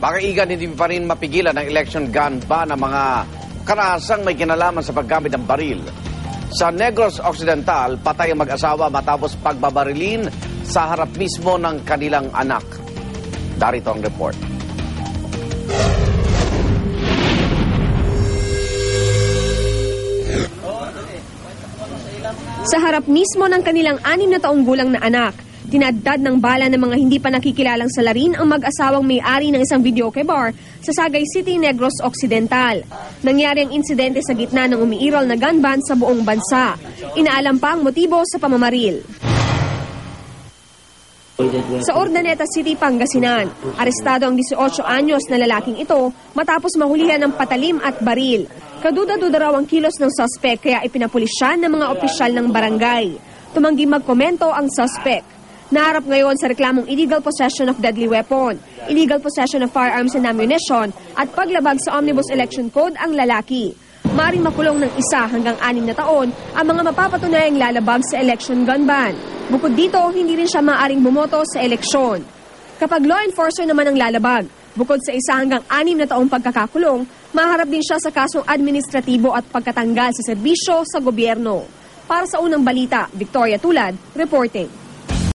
Pakaigan hindi pa rin mapigilan ang election gun ba ng mga karahasang may kinalaman sa paggamit ng baril. Sa Negros Occidental, patay ang mag-asawa matapos pagbabarilin sa harap mismo ng kanilang anak. Darito ang report. Sa harap mismo ng kanilang anim na taong gulang na anak, tinaddad ng bala ng mga hindi pa nakikilalang salarin ang mag-asawang may-ari ng isang videoke bar sa Sagay City, Negros Occidental. Nangyari ang insidente sa gitna ng umiiral na gun ban sa buong bansa. Inaalam pa ang motibo sa pamamaril. Sa Ordaneta City, Pangasinan, arestado ang 18 anyos na lalaking ito matapos mahulihan ng patalim at baril. Kaduda-duda raw ang kilos ng suspect kaya ipinapulis siya ng mga opisyal ng barangay. Tumanggi magkomento ang suspect. Naharap ngayon sa reklamong illegal possession of deadly weapon, illegal possession of firearms and ammunition at paglabag sa Omnibus Election Code ang lalaki. Maring makulong ng isa hanggang anim na taon ang mga mapapatunayang lalabag sa election gun ban. Bukod dito, hindi rin siya maaring bumoto sa eleksyon. Kapag law enforcer naman ang lalabag, bukod sa isa hanggang anim na taong pagkakakulong, maharap din siya sa kasong administratibo at pagkatanggal sa serbisyo sa gobyerno. Para sa unang balita, Victoria Tulad, reporting.